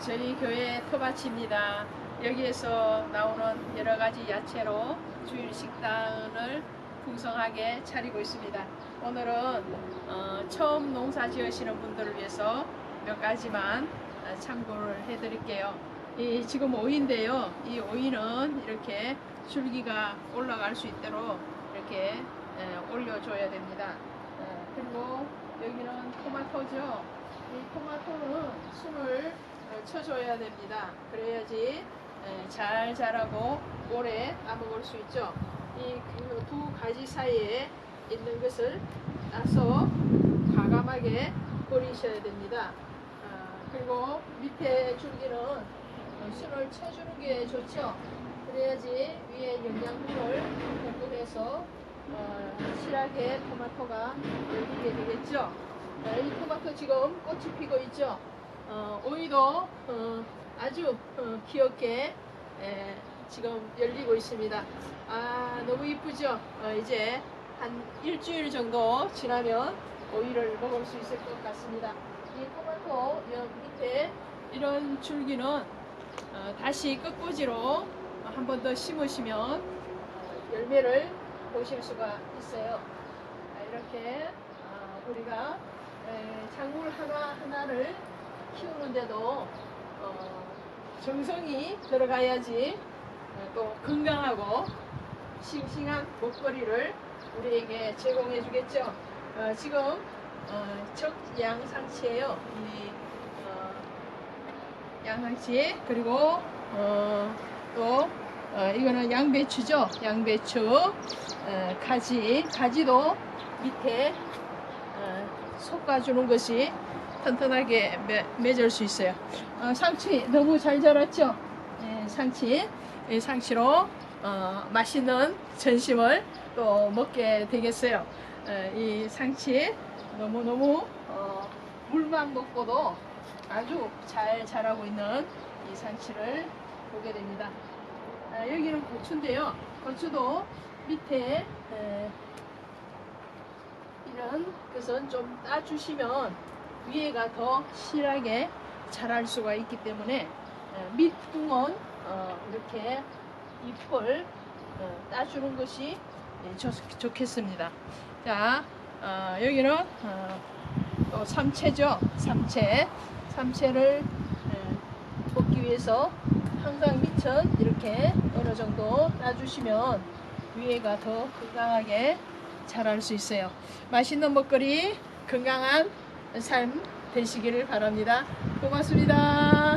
저희 교회 토바치입니다. 여기에서 나오는 여러 가지 야채로 주일 식단을 풍성하게 차리고 있습니다. 오늘은 어, 처음 농사 지으시는 분들을 위해서 몇 가지만 어, 참고를 해드릴게요. 이 지금 오이인데요. 이 오이는 이렇게 줄기가 올라갈 수 있도록 이렇게 에, 올려줘야 됩니다. 어, 그리고 여기는 토마토죠. 이 토마토는 숨을 어, 쳐줘야 됩니다. 그래야지 에, 잘 자라고 오래 따먹을 수 있죠. 이 두 가지 사이에 있는 것을 따서 과감하게 버리셔야 됩니다. 아, 그리고 밑에 줄기는 어, 순을 쳐주는 게 좋죠. 그래야지 위에 영양분을 공급해서 어, 실하게 토마토가 열리게 되겠죠. 아, 이 토마토 지금 꽃이 피고 있죠. 어, 오이도 어, 아주 어, 귀엽게 에, 지금 열리고 있습니다. 아 너무 이쁘죠? 어, 이제 한 일주일 정도 지나면 오이를 먹을 수 있을 것 같습니다. 이 토마토 여 밑에 이런 줄기는 어, 다시 끝꽂이로 한 번 더 심으시면 어, 열매를 보실 수가 있어요. 아, 이렇게 어, 우리가 에, 작물 하나 하나를 키우는데도 어, 정성이 들어가야지 어, 또 건강하고 싱싱한 먹거리를 우리에게 제공해 주겠죠. 어, 지금 어, 적양상치예요. 이 어, 양상치 그리고 어, 또 어, 이거는 양배추죠. 양배추 어, 가지 가지도 밑에 어, 솎아주는 것이 튼튼하게 매, 맺을 수 있어요. 어, 상치 너무 잘 자랐죠. 예, 상치 이 상치로 어, 맛있는 전심을 또 먹게 되겠어요. 어, 이 상치 너무 너무 어, 물만 먹고도 아주 잘 자라고 있는 이 상치를 보게 됩니다. 아, 여기는 고추인데요. 고추도 밑에 에, 이런 것은 좀 따주시면 위에가 더 실하게 자랄 수가 있기 때문에 에, 밑둥은 어, 이렇게 잎을 어, 따주는 것이 예, 좋, 좋겠습니다. 자, 어, 여기는 어, 또 삼채죠. 삼채. 삼채를 에, 먹기 위해서 항상 밑은 이렇게 어느 정도 따주시면 위에가 더 건강하게 자랄 수 있어요. 맛있는 먹거리, 건강한 삶 되시기를 바랍니다. 고맙습니다.